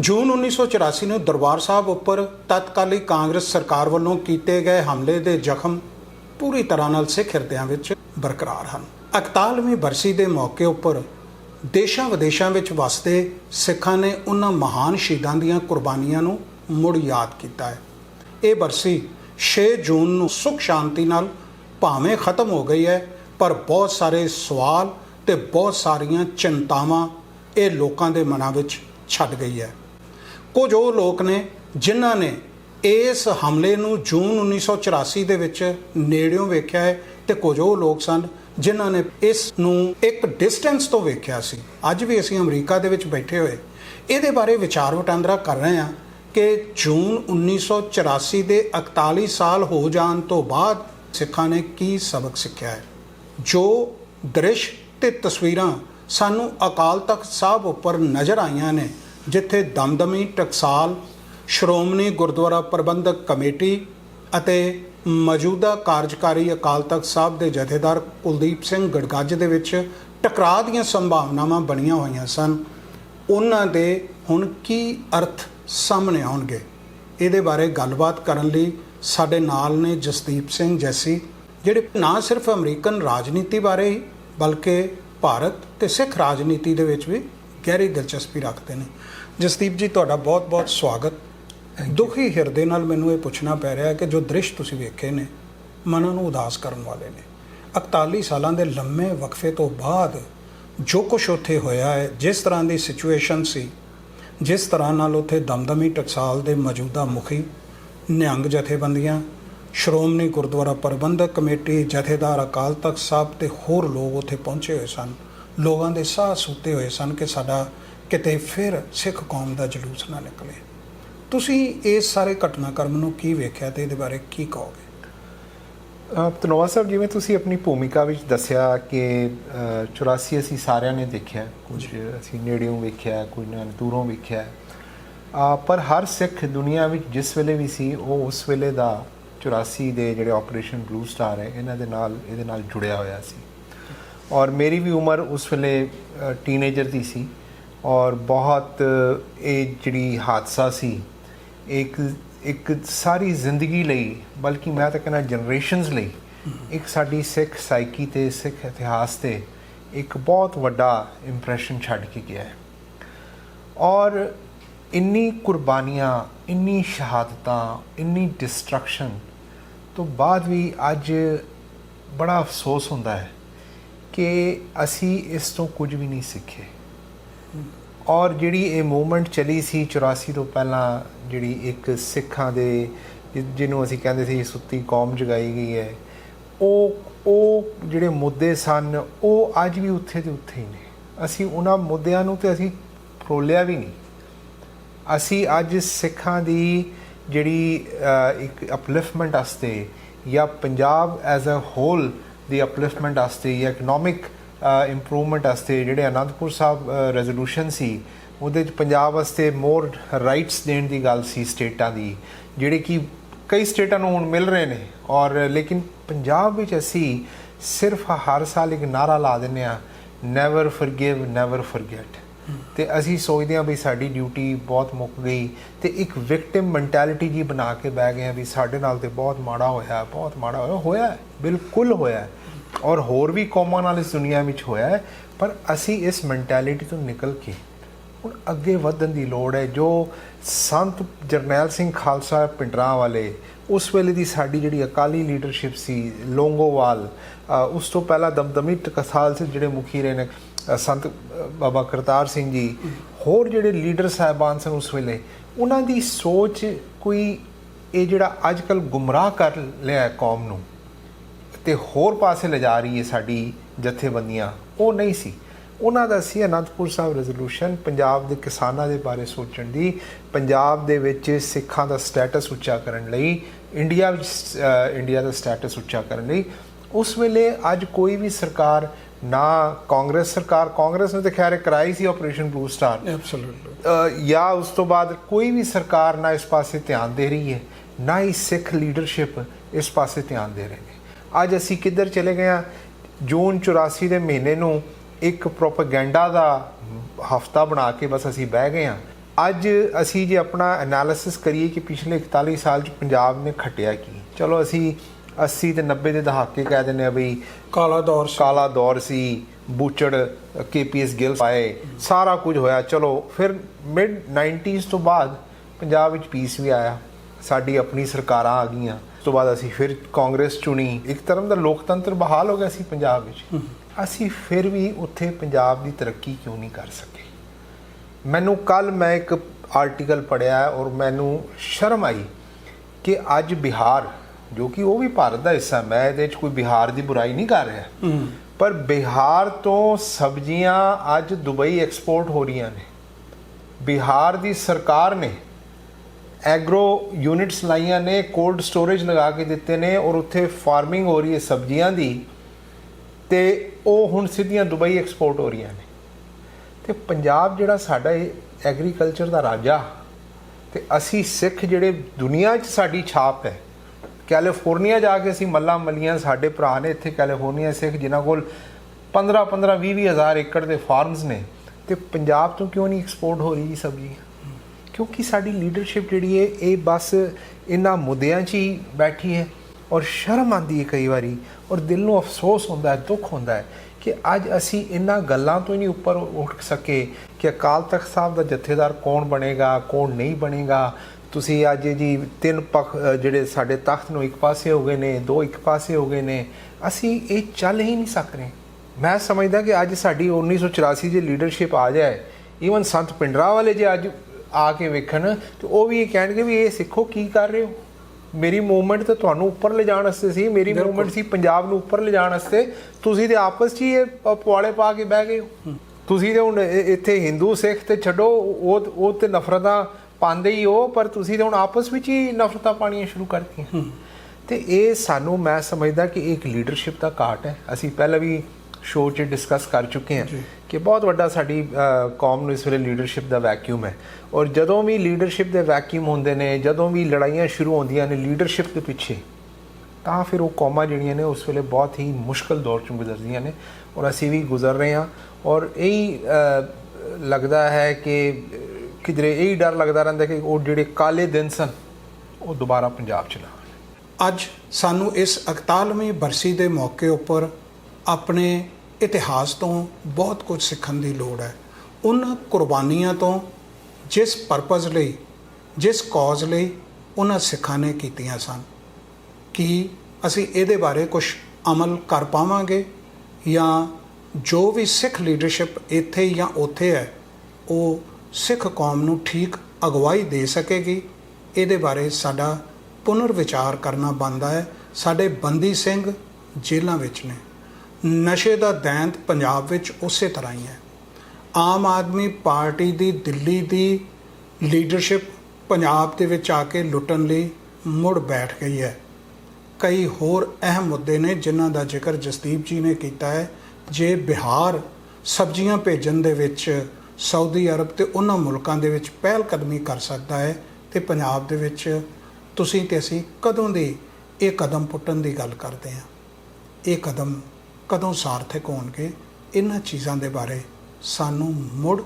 ਜੂਨ 1984 ਨੂੰ ਦਰਬਾਰ ਸਾਹਿਬ ਉੱਪਰ ਤਤਕਾਲੀ ਕਾਂਗਰਸ ਸਰਕਾਰ ਵੱਲੋਂ ਕੀਤੇ ਗਏ ਹਮਲੇ ਦੇ ਜ਼ਖਮ ਪੂਰੀ ਤਰ੍ਹਾਂ ਨਾਲ ਸਿੱਖ ਹਿਰਦਿਆਂ ਵਿੱਚ ਬਰਕਰਾਰ ਹਨ। 41ਵੀਂ ਬਰਸੀ ਦੇ ਮੌਕੇ ਉੱਪਰ ਦੇਸ਼ਾਂ ਵਿਦੇਸ਼ਾਂ ਵਿੱਚ ਵਸਦੇ ਸਿੱਖਾਂ ਨੇ ਉਹਨਾਂ ਮਹਾਨ ਸ਼ਹੀਦਾਂ ਦੀਆਂ ਕੁਰਬਾਨੀਆਂ ਨੂੰ ਮੁੜ ਯਾਦ ਕੀਤਾ ਹੈ। ਇਹ ਬਰਸੀ 6 ਜੂਨ ਨੂੰ ਸੁਖ ਸ਼ਾਂਤੀ ਨਾਲ ਭਾਵੇਂ ਖਤਮ ਹੋ ਗਈ ਹੈ, ਪਰ ਬਹੁਤ ਸਾਰੇ ਸਵਾਲ ਤੇ ਬਹੁਤ ਸਾਰੀਆਂ ਚਿੰਤਾਵਾਂ ਇਹ ਲੋਕਾਂ ਦੇ ਮਨਾਂ ਵਿੱਚ ਛੱਡ ਗਈ ਹੈ। ਕੁਝ ਉਹ ਲੋਕ ਨੇ ਜਿਨ੍ਹਾਂ ਨੇ ਇਸ ਹਮਲੇ ਨੂੰ ਜੂਨ 1984 ਦੇ ਵਿੱਚ ਨੇੜਿਓਂ ਵੇਖਿਆ ਹੈ ਤੇ ਕੁਝ ਉਹ ਲੋਕ ਸਨ ਜਿਨ੍ਹਾਂ ਨੇ ਇਸ ਨੂੰ ਇੱਕ ਡਿਸਟੈਂਸ ਤੋਂ ਵੇਖਿਆ ਸੀ। ਅੱਜ ਵੀ ਅਸੀਂ ਅਮਰੀਕਾ ਦੇ ਵਿੱਚ ਬੈਠੇ ਹੋਏ। ਇਹਦੇ ਬਾਰੇ ਵਿਚਾਰ ਵਟਾਂਦਰਾ ਕਰ ਰਹੇ ਹਾਂ ਕਿ ਜੂਨ 1984 ਦੇ 41 ਸਾਲ ਹੋ ਜਾਣ ਤੋਂ ਬਾਅਦ ਸਿੱਖਾਂ ਨੇ ਕੀ ਸਬਕ ਸਿੱਖਿਆ ਹੈ। ਜੋ ਦ੍ਰਿਸ਼ ਤੇ ਤਸਵੀਰਾਂ ਸਾਨੂੰ ਅਕਾਲ ਤਖਤ ਸਾਹਿਬ ਉੱਪਰ ਨਜ਼ਰ ਆਈਆਂ ਨੇ ਜਿੱਥੇ ਦਮਦਮੀ, ਟਕਸਾਲ, ਸ਼੍ਰੋਮਣੀ ਗੁਰਦੁਆਰਾ ਪ੍ਰਬੰਧਕ ਕਮੇਟੀ ਅਤੇ ਮੌਜੂਦਾ ਕਾਰਜਕਾਰੀ ਅਕਾਲ ਤਖਤ ਸਾਹਿਬ ਦੇ ਜਥੇਦਾਰ ਕੁਲਦੀਪ ਸਿੰਘ ਗੜਗੱਜ ਦੇ ਵਿੱਚ ਟਕਰਾਅ ਦੀਆਂ ਸੰਭਾਵਨਾਵਾਂ ਬਣੀਆਂ ਹੋਈਆਂ ਸਨ। ਉਹਨਾਂ ਦੇ ਹੁਣ ਕੀ ਅਰਥ ਸਾਹਮਣੇ ਆਉਣਗੇ? ਇਹਦੇ ਬਾਰੇ ਗੱਲਬਾਤ ਕਰਨ ਲਈ ਸਾਡੇ ਨਾਲ ਨੇ ਜਸਦੀਪ ਸਿੰਘ ਜੈਸੀ, ਜਿਹੜੇ ਨਾ ਸਿਰਫ ਅਮਰੀਕਨ ਰਾਜਨੀਤੀ ਬਾਰੇ ਬਲਕਿ ਭਾਰਤ ਤੇ ਸਿੱਖ ਰਾਜਨੀਤੀ ਦੇ ਵਿੱਚ ਵੀ ਗਹਿਰੀ ਦਿਲਚਸਪੀ ਰੱਖਦੇ ਨੇ। ਜਸਦੀਪ ਜੀ ਤੁਹਾਡਾ ਬਹੁਤ-ਬਹੁਤ ਸਵਾਗਤ। ਦੁਖੀ ਹਿਰਦੇ ਨਾਲ ਮੈਨੂੰ ਇਹ ਪੁੱਛਣਾ ਪੈ ਰਿਹਾ ਕਿ ਜੋ ਦ੍ਰਿਸ਼ ਤੁਸੀਂ ਵੇਖੇ ਨੇ ਮਨਾਂ ਨੂੰ ਉਦਾਸ ਕਰਨ ਵਾਲੇ ਨੇ। 41 ਸਾਲਾਂ ਦੇ ਲੰਮੇ ਵਕਫੇ ਤੋਂ ਬਾਅਦ ਜੋ ਕੁਝ ਉੱਥੇ ਹੋਇਆ ਹੈ ਜਿਸ ਤਰ੍ਹਾਂ ਦੀ ਸਿਚੁਏਸ਼ਨ ਸੀ ਜਿਸ ਤਰ੍ਹਾਂ ਨਾਲ ਉੱਥੇ ਦਮਦਮੀ ਟਕਸਾਲ ਦੇ ਮੌਜੂਦਾ ਮੁਖੀ ਨਿਹੰਗ ਜਥੇਬੰਦੀਆਂ ਸ਼੍ਰੋਮਣੀ ਗੁਰਦੁਆਰਾ ਪ੍ਰਬੰਧਕ ਕਮੇਟੀ ਜਥੇਦਾਰ ਅਕਾਲ ਤਖਤ ਸਾਹਿਬ ਤੇ ਹੋਰ ਲੋਕ ਉੱਥੇ ਪਹੁੰਚੇ ਹੋਏ ਸਨ। ਲੋਕਾਂ ਦੇ ਸਾਹ ਸੁੱਤੇ ਹੋਏ ਸਨ ਕਿ ਸਾਡਾ ਕਿਤੇ ਫਿਰ ਸਿੱਖ ਕੌਮ ਦਾ ਜਲੂਸ ਨਾ ਨਿਕਲੇ। ਤੁਸੀਂ ਇਸ ਸਾਰੇ ਘਟਨਾਕ੍ਰਮ ਨੂੰ ਕੀ ਵੇਖਿਆ ਤੇ ਇਹਦੇ ਬਾਰੇ ਕੀ ਕਹੋਗੇ? ਧੰਨਵਾਦ ਸਾਹਿਬ ਜਿਵੇਂ ਤੁਸੀਂ ਆਪਣੀ ਭੂਮਿਕਾ ਵਿੱਚ ਦੱਸਿਆ ਕਿ ਅਹ 84 ਅਸੀਂ ਸਾਰਿਆਂ ਨੇ ਦੇਖਿਆ ਕੁਝ ਅਸੀਂ ਨੇੜਿਓਂ ਵੇਖਿਆ ਕੁਝ ਨੇ ਦੂਰੋਂ ਵੇਖਿਆ। ਪਰ ਹਰ ਸਿੱਖ ਦੁਨੀਆ ਵਿੱਚ ਜਿਸ ਵੇਲੇ ਵੀ ਸੀ ਉਹ ਉਸ ਵੇਲੇ ਦਾ 84 ਦੇ ਜਿਹੜੇ ਆਪਰੇਸ਼ਨ ਬਲੂ ਸਟਾਰ ਹੈ ਇਹਨਾਂ ਦੇ ਨਾਲ ਇਹਦੇ ਨਾਲ ਜੁੜਿਆ ਹੋਇਆ ਸੀ। ਔਰ ਮੇਰੀ ਵੀ ਉਮਰ ਉਸ ਵੇਲੇ ਟੀਨੇਜਰ ਦੀ ਸੀ। ਔਰ ਬਹੁਤ ਇਹ ਜਿਹੜੀ ਹਾਦਸਾ ਸੀ, ਇੱਕ ਇੱਕ ਸਾਰੀ ਜ਼ਿੰਦਗੀ ਲਈ, ਬਲਕਿ ਮੈਂ ਤਾਂ ਕਹਿੰਦਾ ਜਨਰੇਸ਼ਨਸ ਲਈ, ਇੱਕ ਸਾਡੀ ਸਿੱਖ ਸਾਈਕੀ ਤੇ, ਸਿੱਖ ਇਤਿਹਾਸ ਤੇ ਇੱਕ ਬਹੁਤ ਵੱਡਾ ਇੰਪ੍ਰੈਸ਼ਨ ਛੱਡ ਕੇ ਗਿਆ ਹੈ। ਔਰ ਇੰਨੀ ਕੁਰਬਾਨੀਆਂ, ਇੰਨੀ ਸ਼ਹਾਦਤਾਂ, ਇੰਨੀ ਡਿਸਟਰਕਸ਼ਨ ਤੋਂ ਬਾਅਦ ਵੀ ਅੱਜ ਬੜਾ ਅਫਸੋਸ ਹੁੰਦਾ ਹੈ ਕਿ ਅਸੀਂ ਇਸ ਤੋਂ ਕੁਝ ਵੀ ਨਹੀਂ ਸਿੱਖੇ। ਔਰ ਜਿਹੜੀ ਇਹ ਮੂਵਮੈਂਟ ਚਲੀ ਸੀ 84 ਤੋਂ ਪਹਿਲਾਂ ਜਿਹੜੀ ਇੱਕ ਸਿੱਖਾਂ ਦੇ, ਜਿਹਨੂੰ ਅਸੀਂ ਕਹਿੰਦੇ ਸੀ ਸੁੱਤੀ ਕੌਮ ਜਗਾਈ ਗਈ ਹੈ, ਉਹ ਉਹ ਜਿਹੜੇ ਮੁੱਦੇ ਸਨ, ਉਹ ਅੱਜ ਵੀ ਉੱਥੇ ਦੇ ਉੱਥੇ ਹੀ ਨੇ। ਅਸੀਂ ਉਹਨਾਂ ਮੁੱਦਿਆਂ ਨੂੰ ਤੇ ਅਸੀਂ ਫਰੋਲਿਆ ਵੀ ਨਹੀਂ। ਅਸੀਂ ਅੱਜ ਸਿੱਖਾਂ ਦੀ ਜਿਹੜੀ ਇੱਕ ਅਪਲਿਫਟਮੈਂਟ ਵਾਸਤੇ ਜਾਂ ਪੰਜਾਬ ਐਜ਼ ਅ ਹੋਲ ਦੀ ਅਪਲਿਫਟਮੈਂਟ ਵਾਸਤੇ ਜਾਂ ਇਕਨੋਮਿਕ ਇੰਪਰੂਵਮੈਂਟ ਵਾਸਤੇ ਜਿਹੜੇ ਅਨੰਦਪੁਰ ਸਾਹਿਬ ਰੈਜ਼ੋਲੂਸ਼ਨ ਸੀ, ਉਹਦੇ ਚ ਪੰਜਾਬ ਵਾਸਤੇ ਮੋਰ ਰਾਈਟਸ ਦੇਣ ਦੀ ਗੱਲ ਸੀ ਸਟੇਟਾਂ ਦੀ, ਜਿਹੜੇ ਕਿ ਕਈ ਸਟੇਟਾਂ ਨੂੰ ਹੁਣ ਮਿਲ ਰਹੇ ਨੇ ਔਰ ਲੇਕਿਨ ਪੰਜਾਬ ਵਿੱਚ ਅਸੀਂ ਸਿਰਫ ਹਰ ਸਾਲ ਇੱਕ ਨਾਰਾ ਲਾ ਦਿੰਦੇ ਆ ਨੈਵਰ ਫੋਰਗਿਵ ਨੈਵਰ ਫੋਰਗੇਟ ਤੇ ਅਸੀਂ ਸੋਚਦੇ ਹਾਂ ਵੀ ਸਾਡੀ ਡਿਊਟੀ ਬਹੁਤ ਮੁੱਕ ਗਈ ਤੇ ਇੱਕ ਵਿਕਟਿਮ ਮੈਂਟੈਲਿਟੀ ਜੀ ਬਣਾ ਕੇ ਬਹਿ ਗਏ ਆ ਵੀ ਸਾਡੇ ਨਾਲ ਤੇ ਬਹੁਤ ਮਾੜਾ ਹੋਇਆ, ਬਹੁਤ ਮਾੜਾ ਹੋਇਆ ਹੋਇਆ ਬਿਲਕੁਲ ਹੋਇਆ ਔਰ ਹੋਰ ਵੀ ਕੌਮਾਂ ਨਾਲ ਇਸ ਦੁਨੀਆ ਵਿੱਚ ਹੋਇਆ ਹੈ, ਪਰ ਅਸੀਂ ਇਸ ਮੈਂਟੈਲਿਟੀ ਤੋਂ ਨਿਕਲ ਕੇ ਹੁਣ ਅੱਗੇ ਵਧਣ ਦੀ ਲੋੜ ਹੈ। ਜੋ ਸੰਤ ਜਰਨੈਲ ਸਿੰਘ ਖਾਲਸਾ ਪਿੰਡਰਾਂ ਵਾਲੇ, ਉਸ ਵੇਲੇ ਦੀ ਸਾਡੀ ਜਿਹੜੀ ਅਕਾਲੀ ਲੀਡਰਸ਼ਿਪ ਸੀ, ਲੋਂਗੋਵਾਲ ਉਸ ਤੋਂ ਪਹਿਲਾਂ ਦਮਦਮੀ ਟਕਸਾਲ ਸੇ ਜਿਹੜੇ ਮੁਖੀ ਰਹੇ ਨੇ ਸੰਤ ਬਾਬਾ ਕਰਤਾਰ ਸਿੰਘ ਜੀ, ਹੋਰ ਜਿਹੜੇ ਲੀਡਰ ਸਾਹਿਬਾਨ ਸਨ ਉਸ ਵੇਲੇ, ਉਹਨਾਂ ਦੀ ਸੋਚ ਕੋਈ ਇਹ ਜਿਹੜਾ ਅੱਜ ਕੱਲ ਗੁੰਮਰਾਹ ਕਰ ਲਿਆ ਕੌਮ ਨੂੰ ਤੇ ਹੋਰ ਪਾਸੇ ਲਿਜਾ ਰਹੀ ਹੈ ਸਾਡੀ ਜਥੇਬੰਦੀਆਂ। ਉਹ ਨਹੀਂ ਸੀ। ਉਹਨਾਂ ਦਾ ਸੀ ਅਨੰਦਪੁਰ ਸਾਹਿਬ ਰੈਜ਼ੋਲੂਸ਼ਨ ਪੰਜਾਬ ਦੇ ਕਿਸਾਨਾਂ ਦੇ ਬਾਰੇ ਸੋਚਣ ਦੀ। ਪੰਜਾਬ ਦੇ ਵਿੱਚ ਸਿੱਖਾਂ ਦਾ ਸਟੇਟਸ ਉੱਚਾ ਕਰਨ ਲਈ ਇੰਡੀਆ ਵਿੱਚ ਇੰਡੀਆ ਦਾ ਸਟੇਟਸ ਉੱਚਾ ਕਰਨ ਲਈ। ਉਸ ਵੇਲੇ ਅੱਜ ਕੋਈ ਵੀ ਸਰਕਾਰ ਨਾ ਕਾਂਗਰਸ ਸਰਕਾਰ ਕਾਂਗਰਸ ਨੇ ਤਾਂ ਖੈਰ ਕਰਾਈ ਸੀ ਆਪਰੇਸ਼ਨ ਬਲੂ ਸਟਾਰ ਐਬਸੋਲੂਟਲੀ ਜਾਂ ਉਸ ਤੋਂ ਬਾਅਦ ਕੋਈ ਵੀ ਸਰਕਾਰ ਨਾ ਇਸ ਪਾਸੇ ਧਿਆਨ ਦੇ ਰਹੀ ਹੈ ਨਾ ਹੀ ਸਿੱਖ ਲੀਡਰਸ਼ਿਪ ਇਸ ਪਾਸੇ ਧਿਆਨ ਦੇ ਰਹੇ ਨੇ। ਅੱਜ ਅਸੀਂ ਕਿੱਧਰ ਚਲੇ ਗਏ ਆ ਜੂਨ 84 ਦੇ ਮਹੀਨੇ ਨੂੰ ਇੱਕ ਪ੍ਰੋਪਗੈਂਡਾ ਦਾ ਹਫਤਾ ਬਣਾ ਕੇ ਬਸ ਅਸੀਂ ਬਹਿ ਗਏ ਆ ਅੱਜ ਅਸੀਂ ਜੇ ਆਪਣਾ ਐਨਾਲਿਸਿਸ ਕਰੀਏ ਕਿ ਪਿਛਲੇ 41 ਸਾਲ ਚ ਪੰਜਾਬ ਨੇ ਖਟਿਆ ਕੀ? ਚਲੋ ਅਸੀਂ 80 ਤੇ 90 ਦੇ ਦਹਾਕੇ ਕਹਿ ਦਿੰਦੇ ਆ ਬਈ ਕਾਲਾ ਦੌਰ ਸੀ। ਕਾਲਾ ਦੌਰ ਸੀ ਬੂਚੜ ਕੇਪੀਐਸ ਗਿੱਲ ਆਏ ਸਾਰਾ ਕੁਝ ਹੋਇਆ। ਚਲੋ ਫਿਰ ਮਿਡ 90s ਤੋਂ ਬਾਅਦ ਪੰਜਾਬ ਵਿੱਚ ਪੀਸ ਵੀ ਆਇਆ। ਸਾਡੀ ਆਪਣੀ ਸਰਕਾਰਾਂ ਆ ਗਈਆਂ। ਉਸ ਤੋਂ ਬਾਅਦ ਅਸੀਂ ਫਿਰ ਕਾਂਗਰਸ ਚੁਣੀ। ਇੱਕ ਤਰ੍ਹਾਂ ਦਾ ਲੋਕਤੰਤਰ ਬਹਾਲ ਹੋ ਗਿਆ ਸੀ ਪੰਜਾਬ ਵਿੱਚ। ਅਸੀਂ ਫਿਰ ਵੀ ਉੱਥੇ ਪੰਜਾਬ ਦੀ ਤਰੱਕੀ ਕਿਉਂ ਨਹੀਂ ਕਰ ਸਕੇ? ਮੈਨੂੰ ਕੱਲ ਮੈਂ ਇੱਕ ਆਰਟੀਕਲ ਪੜਿਆ ਔਰ ਮੈਨੂੰ ਸ਼ਰਮ ਆਈ ਕਿ ਅੱਜ ਬਿਹਾਰ ਜੋ ਕਿ ਉਹ ਵੀ ਭਾਰਤ ਦਾ ਹਿੱਸਾ ਮੈਂ ਇਹਦੇ ਵਿੱਚ ਕੋਈ ਬਿਹਾਰ ਦੀ ਬੁਰਾਈ ਨਹੀਂ ਕਰ ਰਿਹਾ। ਪਰ ਬਿਹਾਰ ਤੋਂ ਸਬਜ਼ੀਆਂ ਅੱਜ ਦੁਬਈ ਐਕਸਪੋਰਟ ਹੋ ਰਹੀਆਂ ਨੇ। ਬਿਹਾਰ ਦੀ ਸਰਕਾਰ ਨੇ ਐਗਰੋ ਯੂਨਿਟਸ ਲਾਈਆਂ ਨੇ, ਕੋਲਡ ਸਟੋਰੇਜ ਲਗਾ ਕੇ ਦਿੱਤੇ ਨੇ ਔਰ ਉੱਥੇ ਫਾਰਮਿੰਗ ਹੋ ਰਹੀ ਹੈ ਸਬਜ਼ੀਆਂ ਦੀ। ਤੇ ਉਹ ਹੁਣ ਸਿੱਧੀਆਂ ਦੁਬਈ ਐਕਸਪੋਰਟ ਹੋ ਰਹੀਆਂ ਨੇ। ਤੇ ਪੰਜਾਬ ਜਿਹੜਾ ਸਾਡਾ ਐਗਰੀਕਲਚਰ ਦਾ ਰਾਜਾ, ਤੇ ਅਸੀਂ ਸਿੱਖ ਜਿਹੜੇ ਦੁਨੀਆ 'ਚ ਸਾਡੀ ਛਾਪ ਹੈ। ਕੈਲੀਫੋਰਨੀਆ ਜਾ ਕੇ ਅਸੀਂ ਮੱਲਾ ਮੱਲੀਆਂ ਸਾਡੇ ਭਰਾ ਨੇ ਇੱਥੇ ਕੈਲੀਫੋਰਨੀਆ ਸਿੱਖ, ਜਿਨ੍ਹਾਂ ਕੋਲ 15 15 20 20 ਹਜ਼ਾਰ ਏਕੜ ਦੇ ਫਾਰਮਸ ਨੇ। ਤੇ ਪੰਜਾਬ ਤੋਂ ਕਿਉਂ ਨਹੀਂ ਐਕਸਪੋਰਟ ਹੋ ਰਹੀ ਜੀ ਸਬਜ਼ੀ? ਕਿਉਂਕਿ ਸਾਡੀ ਲੀਡਰਸ਼ਿਪ ਜਿਹੜੀ ਹੈ, ਇਹ ਬਸ ਇਹਨਾਂ ਮੁੱਦਿਆਂ 'ਚ ਹੀ ਬੈਠੀ ਹੈ ਔਰ ਸ਼ਰਮ ਆਉਂਦੀ ਹੈ ਕਈ ਵਾਰੀ ਔਰ ਦਿਲ ਨੂੰ ਅਫਸੋਸ ਹੁੰਦਾ ਹੈ, ਦੁੱਖ ਹੁੰਦਾ ਹੈ ਕਿ ਅੱਜ ਅਸੀਂ ਇਹਨਾਂ ਗੱਲਾਂ ਤੋਂ ਹੀ ਨਹੀਂ ਉੱਪਰ ਉੱਠ ਸਕੇ ਕਿ ਅਕਾਲ ਤਖਤ ਸਾਹਿਬ ਦਾ ਜਥੇਦਾਰ ਕੌਣ ਬਣੇਗਾ, ਕੌਣ ਨਹੀਂ ਬਣੇਗਾ। ਤੁਸੀਂ ਅੱਜ ਜੀ ਤਿੰਨ ਪੱਖ ਜਿਹੜੇ ਸਾਡੇ ਤਖਤ ਨੂੰ ਇੱਕ ਪਾਸੇ ਹੋ ਗਏ ਨੇ, ਦੋ ਇੱਕ ਪਾਸੇ ਹੋ ਗਏ ਨੇ, ਅਸੀਂ ਇਹ ਚੱਲ ਹੀ ਨਹੀਂ ਸਕ ਰਹੇ। ਮੈਂ ਸਮਝਦਾ ਕਿ ਅੱਜ ਸਾਡੀ 1984 ਦੀ ਲੀਡਰਸ਼ਿਪ ਆ ਜਾਏ। ਈਵਨ ਸੰਤ ਪਿੰਡਰਾ ਵਾਲੇ ਜੇ ਅੱਜ ਆ ਕੇ ਵੇਖਣ ਤੇ ਉਹ ਵੀ ਇਹ ਕਹਿਣਗੇ ਵੀ ਇਹ ਸਿੱਖੋ ਕੀ ਕਰ ਰਹੇ ਹੋ? ਮੇਰੀ ਮੂਵਮੈਂਟ ਤਾਂ ਤੁਹਾਨੂੰ ਉੱਪਰ ਲੈ ਜਾਣ ਵਾਸਤੇ ਸੀ ਮੇਰੀ ਮੂਵਮੈਂਟ ਸੀ ਪੰਜਾਬ ਨੂੰ ਉੱਪਰ ਲੈ ਜਾਣ ਵਾਸਤੇ। ਤੁਸੀਂ ਤੇ ਆਪਸ 'ਚ ਹੀ ਇਹ ਪ- ਪੁਆੜੇ ਪਾ ਕੇ ਬਹਿ ਗਏ ਹੋ। ਤੁਸੀਂ ਤੇ ਹੁਣ ਇੱਥੇ ਹਿੰਦੂ ਸਿੱਖ ਤੇ ਛੱਡੋ ਉਹ ਉਹ ਤੇ ਨਫ਼ਰਤਾਂ ਪਾਉਂਦੇ ਹੀ ਹੋ ਪਰ ਤੁਸੀਂ ਤੇ ਹੁਣ ਆਪਸ ਵਿੱਚ ਹੀ ਨਫ਼ਰਤਾਂ ਪਾਣੀਆਂ ਸ਼ੁਰੂ ਕਰਤੀਆਂ। ਤੇ ਇਹ ਸਾਨੂੰ ਮੈਂ ਸਮਝਦਾ ਕਿ ਇੱਕ ਲੀਡਰਸ਼ਿਪ ਦਾ ਘਾਟ ਹੈ। ਅਸੀਂ ਪਹਿਲਾਂ ਵੀ ਸ਼ੋਅ 'ਚ ਡਿਸਕਸ ਕਰ ਚੁੱਕੇ ਹਾਂ ਕਿ ਬਹੁਤ ਵੱਡਾ ਸਾਡੀ ਕੌਮ ਨੂੰ ਇਸ ਵੇਲੇ ਲੀਡਰਸ਼ਿਪ ਦਾ ਵੈਕਿਊਮ ਹੈ। ਔਰ ਜਦੋਂ ਵੀ ਲੀਡਰਸ਼ਿਪ ਦੇ ਵੈਕਿਊਮ ਹੁੰਦੇ ਨੇ ਜਦੋਂ ਵੀ ਲੜਾਈਆਂ ਸ਼ੁਰੂ ਹੁੰਦੀਆਂ ਨੇ ਲੀਡਰਸ਼ਿਪ ਦੇ ਪਿੱਛੇ ਤਾਂ ਫਿਰ ਉਹ ਕੌਮਾਂ ਜਿਹੜੀਆਂ ਨੇ ਉਸ ਵੇਲੇ ਬਹੁਤ ਹੀ ਮੁਸ਼ਕਲ ਦੌਰ ਚੋਂ ਗੁਜ਼ਰਦੀਆਂ ਨੇ। ਔਰ ਅਸੀਂ ਵੀ ਗੁਜ਼ਰ ਰਹੇ ਹਾਂ। ਔਰ ਇਹੀ ਲੱਗਦਾ ਹੈ ਕਿ ਕਿਧਰੇ ਇਹੀ ਡਰ ਲੱਗਦਾ ਰਹਿੰਦਾ ਕਿ ਉਹ ਜਿਹੜੇ ਕਾਲੇ ਦਿਨ ਸਨ ਉਹ ਦੁਬਾਰਾ ਪੰਜਾਬ ਚ ਨਾ। ਅੱਜ ਸਾਨੂੰ ਇਸ 41ਵੀਂ ਬਰਸੀ ਦੇ ਮੌਕੇ ਉੱਪਰ ਆਪਣੇ ਇਤਿਹਾਸ ਤੋਂ ਬਹੁਤ ਕੁਝ ਸਿੱਖਣ ਦੀ ਲੋੜ ਹੈ। ਉਹਨਾਂ ਕੁਰਬਾਨੀਆਂ ਤੋਂ ਜਿਸ ਪਰਪਸ ਲਈ, ਜਿਸ ਕਾਜ਼ ਲਈ ਉਹਨਾਂ ਸਿੱਖਾਂ ਨੇ ਕੀਤੀਆਂ ਸਨ। ਕੀ ਅਸੀਂ ਇਹਦੇ ਬਾਰੇ ਕੁਝ ਅਮਲ ਕਰ ਪਾਵਾਂਗੇ? ਜਾਂ ਜੋ ਵੀ ਸਿੱਖ ਲੀਡਰਸ਼ਿਪ ਇੱਥੇ ਜਾਂ ਉੱਥੇ ਹੈ, ਉਹ ਸਿੱਖ ਕੌਮ ਨੂੰ ਠੀਕ ਅਗਵਾਈ ਦੇ ਸਕੇਗੀ? ਇਹਦੇ ਬਾਰੇ ਸਾਡਾ ਪੁਨਰ ਵਿਚਾਰ ਕਰਨਾ ਬਣਦਾ ਹੈ। ਸਾਡੇ ਬੰਦੀ ਸਿੰਘ ਜੇਲ੍ਹਾਂ ਵਿੱਚ ਨੇ। ਨਸ਼ੇ ਦਾ ਦੈਂਤ ਪੰਜਾਬ ਵਿੱਚ ਉਸੇ ਤਰ੍ਹਾਂ ਹੀ ਹੈ। ਆਮ ਆਦਮੀ ਪਾਰਟੀ ਦੀ ਦਿੱਲੀ ਦੀ ਲੀਡਰਸ਼ਿਪ ਪੰਜਾਬ ਦੇ ਵਿੱਚ ਆ ਕੇ ਲੁੱਟਣ ਲਈ ਮੁੜ ਬੈਠ ਗਈ ਹੈ। ਕਈ ਹੋਰ ਅਹਿਮ ਮੁੱਦੇ ਨੇ ਜਿਨ੍ਹਾਂ ਦਾ ਜ਼ਿਕਰ ਜਸਦੀਪ ਜੀ ਨੇ ਕੀਤਾ ਹੈ। ਜੇ ਬਿਹਾਰ ਸਬਜ਼ੀਆਂ ਭੇਜਣ ਦੇ ਵਿੱਚ ਸਾਊਦੀ ਅਰਬ ਤੇ ਉਹਨਾਂ ਮੁਲਕਾਂ ਦੇ ਵਿੱਚ ਪਹਿਲ ਕਦਮੀ ਕਰ ਸਕਦਾ ਹੈ ਤੇ ਪੰਜਾਬ ਦੇ ਵਿੱਚ ਤੁਸੀਂ ਤੇ ਅਸੀਂ ਕਦੋਂ ਦੀ ਇਹ ਕਦਮ ਪੁੱਟਣ ਦੀ ਗੱਲ ਕਰਦੇ ਹਾਂ? ਇਹ ਕਦਮ ਕਦੋਂ ਸਾਰਥਕ ਹੋਣਗੇ? ਇਹਨਾਂ ਚੀਜ਼ਾਂ ਦੇ ਬਾਰੇ ਸਾਨੂੰ ਮੁੜ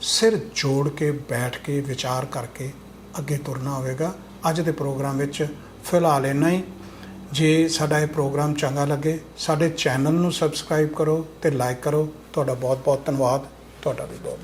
ਸਿਰ ਜੋੜ ਕੇ ਬੈਠ ਕੇ ਵਿਚਾਰ ਕਰਕੇ ਅੱਗੇ ਤੁਰਨਾ ਹੋਵੇਗਾ। ਅੱਜ ਦੇ ਪ੍ਰੋਗਰਾਮ ਵਿੱਚ ਫਿਲਹਾਲ ਇੰਨਾ ਹੀ। ਜੇ ਸਾਡਾ ਇਹ ਪ੍ਰੋਗਰਾਮ ਚੰਗਾ ਲੱਗੇ, ਸਾਡੇ ਚੈਨਲ ਨੂੰ ਸਬਸਕ੍ਰਾਈਬ ਕਰੋ ਤੇ ਲਾਈਕ ਕਰੋ। ਤੁਹਾਡਾ ਬਹੁਤ ਬਹੁਤ ਧੰਨਵਾਦ। ਤੁਹਾਡਾ ਵੀ ਬਹੁਤ ਬਹੁਤ